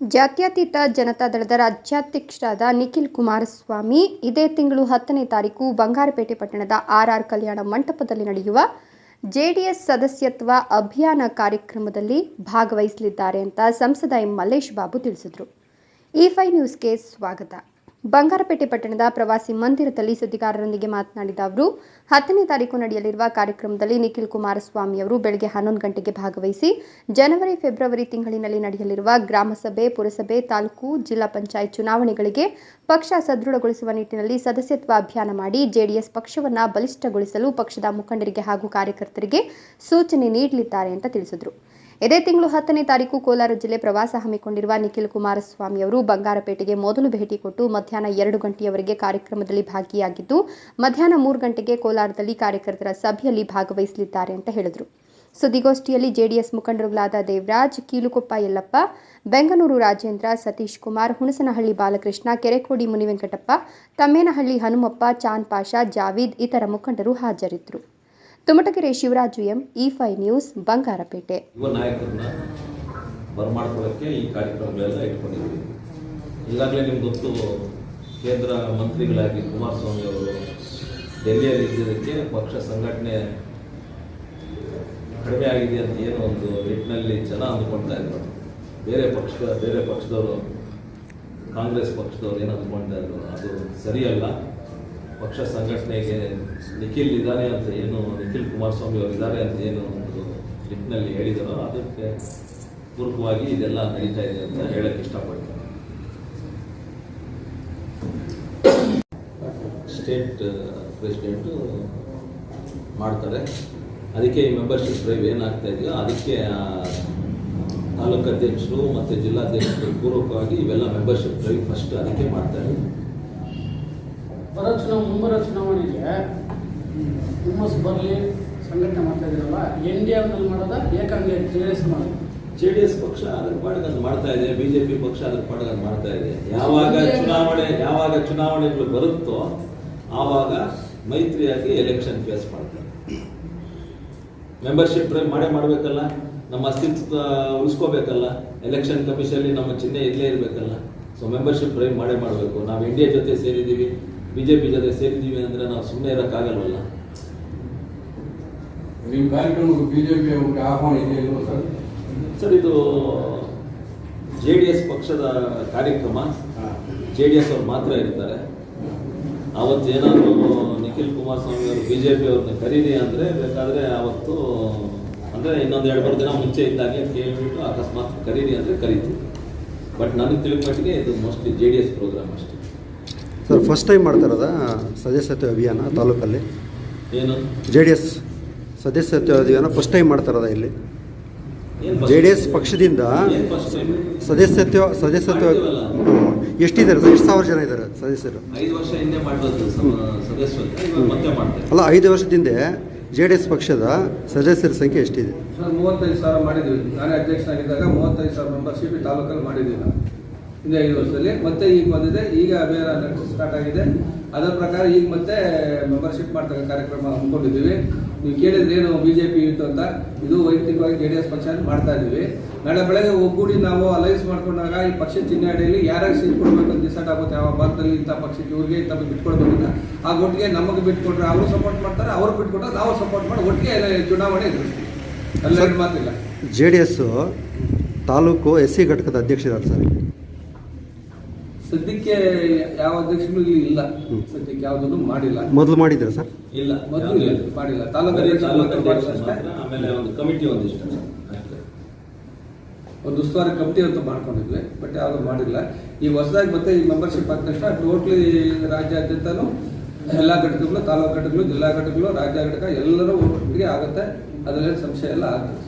ಜಾತ್ಯತೀತ ಜನತಾದಳದ ರಾಜ್ಯಾಧ್ಯಕ್ಷರಾದ ನಿಖಿಲ್ ಕುಮಾರಸ್ವಾಮಿ ಇದೇ ತಿಂಗಳು ಹತ್ತನೇ ತಾರೀಕು ಬಂಗಾರಪೇಟೆ ಪಟ್ಟಣದ ಆರ್ಆರ್ ಕಲ್ಯಾಣ ಮಂಟಪದಲ್ಲಿ ನಡೆಯುವ ಜೆಡಿಎಸ್ ಸದಸ್ಯತ್ವ ಅಭಿಯಾನ ಕಾರ್ಯಕ್ರಮದಲ್ಲಿ ಭಾಗವಹಿಸಲಿದ್ದಾರೆ ಅಂತ ಸಂಸದ ಎಂ ಮಲ್ಲೇಶ್ ಬಾಬು ತಿಳಿಸಿದರು. ಇ ಫೈ ನ್ಯೂಸ್ಗೆ ಸ್ವಾಗತ. ಬಂಗಾರಪೇಟೆ ಪಟ್ಟಣದ ಪ್ರವಾಸಿ ಮಂದಿರದಲ್ಲಿ ಸುದ್ದಿಗಾರರೊಂದಿಗೆ ಮಾತನಾಡಿದ ಅವರು, ಹತ್ತನೇ ತಾರೀಕು ನಡೆಯಲಿರುವ ಕಾರ್ಯಕ್ರಮದಲ್ಲಿ ನಿಖಿಲ್ ಕುಮಾರಸ್ವಾಮಿ ಅವರು ಬೆಳಗ್ಗೆ ಹನ್ನೊಂದು ಗಂಟೆಗೆ ಭಾಗವಹಿಸಿ, ಜನವರಿ, ಫೆಬ್ರವರಿ ತಿಂಗಳಿನಲ್ಲಿ ನಡೆಯಲಿರುವ ಗ್ರಾಮಸಭೆ, ಪುರಸಭೆ, ತಾಲೂಕು, ಜಿಲ್ಲಾ ಪಂಚಾಯತ್ ಚುನಾವಣೆಗಳಿಗೆ ಪಕ್ಷ ಸದೃಢಗೊಳಿಸುವ ನಿಟ್ಟಿನಲ್ಲಿ ಸದಸ್ಯತ್ವ ಅಭಿಯಾನ ಮಾಡಿ ಜೆಡಿಎಸ್ ಪಕ್ಷವನ್ನು ಬಲಿಷ್ಠಗೊಳಿಸಲು ಪಕ್ಷದ ಮುಖಂಡರಿಗೆ ಹಾಗೂ ಕಾರ್ಯಕರ್ತರಿಗೆ ಸೂಚನೆ ನೀಡಲಿದ್ದಾರೆ ಅಂತ ತಿಳಿಸಿದರು. ಇದೇ ತಿಂಗಳು ಹತ್ತನೇ ತಾರೀಕು ಕೋಲಾರ ಜಿಲ್ಲೆ ಪ್ರವಾಸ ಹಮ್ಮಿಕೊಂಡಿರುವ ನಿಖಿಲ್ ಕುಮಾರಸ್ವಾಮಿ ಅವರು ಬಂಗಾರಪೇಟೆಗೆ ಮೊದಲು ಭೇಟಿ ಕೊಟ್ಟು ಮಧ್ಯಾಹ್ನ ಎರಡು ಗಂಟೆಯವರೆಗೆ ಕಾರ್ಯಕ್ರಮದಲ್ಲಿ ಭಾಗಿಯಾಗಿದ್ದು, ಮಧ್ಯಾಹ್ನ ಮೂರು ಗಂಟೆಗೆ ಕೋಲಾರದಲ್ಲಿ ಕಾರ್ಯಕರ್ತರ ಸಭೆಯಲ್ಲಿ ಭಾಗವಹಿಸಲಿದ್ದಾರೆ ಅಂತ ಹೇಳಿದರು. ಸುದ್ದಿಗೋಷ್ಠಿಯಲ್ಲಿ ಜೆಡಿಎಸ್ ಮುಖಂಡರುಗಳಾದ ದೇವರಾಜ್, ಕೀಲುಕೊಪ್ಪ ಯಲ್ಲಪ್ಪ, ಬೆಂಗಳೂರು ರಾಜೇಂದ್ರ, ಸತೀಶ್ ಕುಮಾರ್, ಹುಣಸನಹಳ್ಳಿ ಬಾಲಕೃಷ್ಣ, ಕೆರೆಕೋಡಿ ಮುನಿವೆಂಕಟಪ್ಪ, ತಮ್ಮೇನಹಳ್ಳಿ ಹನುಮಪ್ಪ ಚಾನ್ ಪಾಷಾ ಜಾವೀದ್ ಇತರ ಮುಖಂಡರು ಹಾಜರಿದ್ದರು. ತುಮಟಗೆರೆ ಶಿವರಾಜು ಎಂ, ಇ ಫೈ ನ್ಯೂಸ್, ಬಂಗಾರಪೇಟೆ. ಯುವ ನಾಯಕರನ್ನ ಬರಮಾಡ್ಕೊಳ್ಳೋಕ್ಕೆ ಈ ಕಾರ್ಯಕ್ರಮಗಳೆಲ್ಲ ಇಟ್ಕೊಂಡಿದ್ದೀವಿ. ಈಗಾಗಲೇ ನಿಮ್ಗೆ ಗೊತ್ತು, ಕೇಂದ್ರ ಮಂತ್ರಿಗಳಾಗಿ ಕುಮಾರಸ್ವಾಮಿ ಅವರು ಡೆಲ್ಲಿಯಲ್ಲಿ ಇದ್ದಿದ್ದಕ್ಕೆ ಪಕ್ಷ ಸಂಘಟನೆ ಕಡಿಮೆ ಆಗಿದೆ ಅಂತ ಏನೋ ಒಂದು ನಿಟ್ಟಿನಲ್ಲಿ ಜನ ಅಂದ್ಕೊಳ್ತಾ ಇದ್ರು. ಬೇರೆ ಪಕ್ಷ ಬೇರೆ ಪಕ್ಷದವರು, ಕಾಂಗ್ರೆಸ್ ಪಕ್ಷದವ್ರು ಏನು ಅಂದ್ಕೊಳ್ತಾ ಇದ್ರು. ಅದು ಸರಿಯಲ್ಲ. ಪಕ್ಷ ಸಂಘಟನೆಗೆ ನಿಖಿಲ್ ಇದ್ದಾರೆ ಅಂತ ಏನು, ನಿಖಿಲ್ ಕುಮಾರಸ್ವಾಮಿ ಅವರು ಇದ್ದಾರೆ ಅಂತ ಏನು ಒಂದು ಕ್ಲಿಪ್ನಲ್ಲಿ ಹೇಳಿದಾರೋ ಅದಕ್ಕೆ ಪೂರ್ವವಾಗಿ ಇದೆಲ್ಲ ನಡೀತಾ ಇದೆ ಅಂತ ಹೇಳಕ್ಕೆ ಇಷ್ಟಪಡ್ತಾರೆ ಸ್ಟೇಟ್ ಪ್ರೆಸಿಡೆಂಟು ಮಾಡ್ತಾರೆ. ಅದಕ್ಕೆ ಈ ಮೆಂಬರ್ಶಿಪ್ ಡ್ರೈವ್ ಏನಾಗ್ತಾ ಇದೆಯೋ ಅದಕ್ಕೆ ತಾಲೂಕು ಅಧ್ಯಕ್ಷರು ಮತ್ತು ಜಿಲ್ಲಾಧ್ಯಕ್ಷರು ಪೂರ್ವಕವಾಗಿ ಇವೆಲ್ಲ ಮೆಂಬರ್ಶಿಪ್ ಡ್ರೈವ್ ಫಸ್ಟ್ ಅದಕ್ಕೆ ಮಾಡ್ತಾರೆ. ಬರೋ ಚುನಾವಣೆ ಮುಂಬರೋ ಚುನಾವಣೆಗೆ ಹುಮ್ಮಸ್ ಬರಲಿ ಸಂಘಟನೆ ಮಾಡ್ತಾ ಇದ್ದೀರಲ್ಲ ಎನ್ ಡಿ ಎಮ್ನಲ್ಲಿ ಮಾಡೋದ, ಏಕಾಂಗ ಜೆ ಡಿ ಎಸ್ ಮಾಡೋದು? ಜೆ ಡಿ ಎಸ್ ಪಕ್ಷ ಅದ್ರ ಪಾಡಿಗೆ ಅದು ಮಾಡ್ತಾ ಇದೆ ಬಿಜೆಪಿ ಪಕ್ಷ ಅದ್ರ ಪಾಡಿಗೆ ಅದು ಮಾಡ್ತಾ ಇದೆ. ಯಾವಾಗ ಚುನಾವಣೆ ಯಾವಾಗ ಚುನಾವಣೆಗಳು ಬರುತ್ತೋ ಆವಾಗ ಮೈತ್ರಿಯಾಗಿ ಎಲೆಕ್ಷನ್ ಫೇಸ್ ಮಾಡ್ತಾರೆ. ಮೆಂಬರ್ಶಿಪ್ ಮಾಡೇ ಮಾಡಬೇಕಲ್ಲ, ನಮ್ಮ ಅಸ್ತಿತ್ವ ಉಳಿಸ್ಕೋಬೇಕಲ್ಲ, ಎಲೆಕ್ಷನ್ ಕಮಿಷನಲ್ಲಿ ನಮ್ಮ ಚಿಹ್ನೆ ಇಲ್ಲೇ ಇರಬೇಕಲ್ಲ. ಸೊ ಮೆಂಬರ್ಶಿಪ್ ಡ್ರೈವ್ ಮಾಡೇ ಮಾಡಬೇಕು. ನಾವು ಇಂಡಿಯಾ ಜೊತೆ ಸೇರಿದ್ದೀವಿ. ಬಿಜೆಪಿ ಜೊತೆ ಸೇರಿದ್ದೀವಿ ಅಂದರೆ ನಾವು ಸುಮ್ಮನೆ ಇರೋಕ್ಕಾಗಲ್ವಲ್ಲ? ನಿಮ್ಮ ಕಾರ್ಯಕ್ರಮಕ್ಕೆ ಬಿಜೆಪಿ ಅವ್ರಿಗೆ ಆಹ್ವಾನ ಇದೆಯಲ್ವ ಸರ್? ಸರ್ ಇದು ಜೆ ಡಿ ಎಸ್ ಪಕ್ಷದ ಕಾರ್ಯಕ್ರಮ. ಜೆ ಡಿ ಎಸ್ ಅವ್ರು ಮಾತ್ರ ಇರ್ತಾರೆ. ಅವತ್ತು ಏನಾದರೂ ನಿಖಿಲ್ ಕುಮಾರಸ್ವಾಮಿ ಅವರು ಬಿ ಜೆ ಪಿ ಅವ್ರನ್ನ ಕರೀರಿ ಅಂದರೆ ಬೇಕಾದರೆ ಅವತ್ತು ಅಂದರೆ ಇನ್ನೊಂದು ಎರಡು ಮೂರು ದಿನ ಮುಂಚೆ ಇದ್ದಾಗೆ ಕೇಳಿಬಿಟ್ಟು ಅಕಸ್ಮಾತ್ ಕರೀರಿ ಅಂದರೆ ಕರೀತೀವಿ. ಬಟ್ ನನಗೆ ತಿಳಿದ ಇದು mostly J D S program ಅಷ್ಟೇ. ಸರ್ ಫಸ್ಟ್ ಟೈಮ್ ಮಾಡ್ತಾ ಇರೋದಾ ಸದಸ್ಯತ್ವ ಅಭಿಯಾನ ತಾಲೂಕಲ್ಲಿ? ಏನು? ಜೆ ಡಿ ಎಸ್ ಸದಸ್ಯತ್ವ ಅಭಿಯಾನ ಫಸ್ಟ್ ಟೈಮ್ ಮಾಡ್ತಾ ಇರೋದಾ ಇಲ್ಲಿ. ಏನು ಜೆ ಡಿ ಎಸ್ ಪಕ್ಷದಿಂದ ಫಸ್ಟ್ ಟೈಮ್ ಸದಸ್ಯತ್ವ ಸದಸ್ಯತ್ವ. ಎಷ್ಟಿದ್ದಾರೆ ಸರ್? ಎಷ್ಟು ಸಾವಿರ ಜನ ಇದ್ದಾರೆ ಸದಸ್ಯರು ಐದು ವರ್ಷ ಹಿಂದೆ ಮಾಡಿರೋದು ಸದಸ್ಯತ್ವ ಇವಾಗ ಮತ್ತೆ ಮಾಡ್ತಾರೆ. ಅಲ್ಲ ಐದು ವರ್ಷದಿಂದ ಜೆ ಡಿ ಎಸ್ ಪಕ್ಷದ ಸದಸ್ಯರ ಸಂಖ್ಯೆ ಎಷ್ಟಿದೆ? ಸರ್ ಮೂವತ್ತೈದು ಸಾವಿರ ಮಾಡಿದ್ವಿ ನಾನೇ ಅಧ್ಯಕ್ಷನಾಗಿದ್ದಾಗ ಮೂವತ್ತೈದು ಸಾವಿರ ಮೆಂಬರ್ಶಿಪ್ ತಾಲೂಕಲ್ಲಿ ಮಾಡಿದ್ವಿ ಹಿಂದೆ ಐದು ವರ್ಷದಲ್ಲಿ. ಮತ್ತೆ ಈಗ ಬಂದಿದೆ. ಈಗ ಅಭಿಯಾನ ಸ್ಟಾರ್ಟ್ ಆಗಿದೆ. ಅದರ ಪ್ರಕಾರ ಈಗ ಮತ್ತೆ ಮೆಂಬರ್ಶಿಪ್ ಮಾಡ್ತಕ್ಕ ಕಾರ್ಯಕ್ರಮ ಹಮ್ಮಿಕೊಂಡಿದ್ದೀವಿ. ನೀವು ಕೇಳಿದ್ರೆ ಏನು ಬಿ ಜೆ ಪಿ ಇತ್ತು ಅಂತ. ಇದು ವೈಯಕ್ತಿಕವಾಗಿ ಜೆ ಡಿ ಎಸ್ ಪಕ್ಷ ಮಾಡ್ತಾ ಇದ್ದೀವಿ. ನಾಳೆ ಬೆಳಗ್ಗೆ ಒಗ್ಗೂಡಿ ನಾವು ಅಲೈನ್ಸ್ ಮಾಡ್ಕೊಂಡಾಗ ಈ ಪಕ್ಷ ಚಿಹ್ನೆ ಅಡಿಯಲ್ಲಿ ಯಾರ್ಯಾರು ಸೀಟ್ ಕೊಡ್ಬೇಕು ಅಂತ ಡಿಸೈಡ್ ಆಗುತ್ತೆ. ಯಾವ ಭಾಗದಲ್ಲಿ ಇಂಥ ಪಕ್ಷಕ್ಕೆ ಇವ್ರಿಗೆ ಇಂಥ ಬಿಟ್ಕೊಡ್ಬೇಕು ಅಂತ. ಆ ಒಟ್ಟಿಗೆ ನಮಗೆ ಬಿಟ್ಕೊಟ್ರೆ ಅವರು ಸಪೋರ್ಟ್ ಮಾಡ್ತಾರೆ. ಅವರು ಬಿಟ್ಕೊಟ್ರೆ ನಾವು ಸಪೋರ್ಟ್ ಮಾಡಿ ಒಟ್ಟಿಗೆ ಚುನಾವಣೆ ಎದುರಿಸ್ತೀವಿ. ಅಲ್ಲಿ ಮಾತಿಲ್ಲ. J D S taluk S C ಘಟಕದ ಅಧ್ಯಕ್ಷರಾದ ಸರ್. ಸದ್ಯಕ್ಕೆ ಯಾವ ಅಧ್ಯಕ್ಷರು ಇಲ್ಲಿ. ಇಲ್ಲ. ಸದ್ಯಕ್ಕೆ ಯಾವುದನ್ನು ಮಾಡಿಲ್ಲ. ಮೊದಲು ಮಾಡಿದ್ರೆ ಸರ್? ಇಲ್ಲ ಮೊದಲು ಇಲ್ಲ. ಮಾಡಿಲ್ಲ. ತಾಲೂಕು ಆಮೇಲೆ ಒಂದು ಕಮಿಟಿ ಒಂದಿಷ್ಟು. ಒಂದು ಉಸ್ತುವಾರಿ ಕಮಿಟಿ ಅಂತ ಮಾಡ್ಕೊಂಡಿದ್ವಿ ಬಟ್ ಯಾವುದು ಮಾಡಿಲ್ಲ. ಈ ಹೊಸದಾಗಿ ಮತ್ತೆ ಈ ಮೆಂಬರ್ಶಿಪ್ ಆದ ತಕ್ಷಣ ಟೋಟ್ಲಿ ರಾಜ್ಯಾದ್ಯಂತನೂ ಎಲ್ಲ ಘಟಕಗಳು ತಾಲೂಕು ಘಟಕಗಳು ಜಿಲ್ಲಾ ಘಟಕಗಳು ರಾಜ್ಯ ಘಟಕ ಎಲ್ಲರೂ ಒಟ್ಟಿಗೆ ಆಗುತ್ತೆ. ಅದರಲ್ಲಿ ಸಂಶಯ ಎಲ್ಲ ಆಗುತ್ತೆ